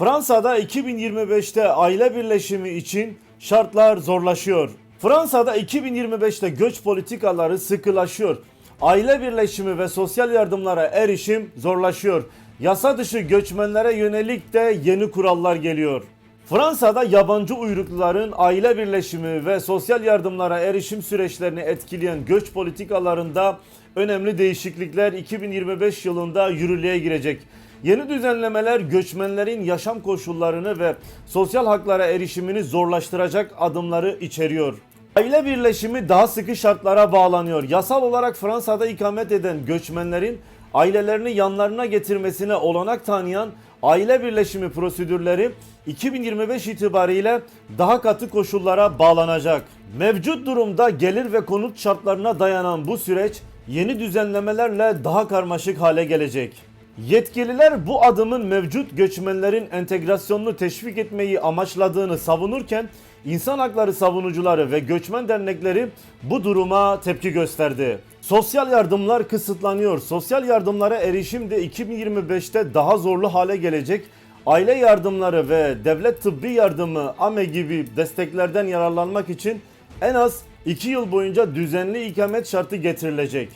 Fransa'da 2025'te aile birleşimi için şartlar zorlaşıyor. Fransa'da 2025'te göç politikaları sıkılaşıyor. Aile birleşimi ve sosyal yardımlara erişim zorlaşıyor. Yasa dışı göçmenlere yönelik de yeni kurallar geliyor. Fransa'da yabancı uyrukluların aile birleşimi ve sosyal yardımlara erişim süreçlerini etkileyen göç politikalarında önemli değişiklikler 2025 yılında yürürlüğe girecek. Yeni düzenlemeler göçmenlerin yaşam koşullarını ve sosyal haklara erişimini zorlaştıracak adımları içeriyor. Aile birleşimi daha sıkı şartlara bağlanıyor. Yasal olarak Fransa'da ikamet eden göçmenlerin ailelerini yanlarına getirmesine olanak tanıyan aile birleşimi prosedürleri 2025 itibariyle daha katı koşullara bağlanacak. Mevcut durumda gelir ve konut şartlarına dayanan bu süreç yeni düzenlemelerle daha karmaşık hale gelecek. Yetkililer bu adımın mevcut göçmenlerin entegrasyonunu teşvik etmeyi amaçladığını savunurken insan hakları savunucuları ve göçmen dernekleri bu duruma tepki gösterdi. Sosyal yardımlar kısıtlanıyor. Sosyal yardımlara erişim de 2025'te daha zorlu hale gelecek. Aile yardımları ve devlet tıbbi yardımı AME gibi desteklerden yararlanmak için en az 2 yıl boyunca düzenli ikamet şartı getirilecek.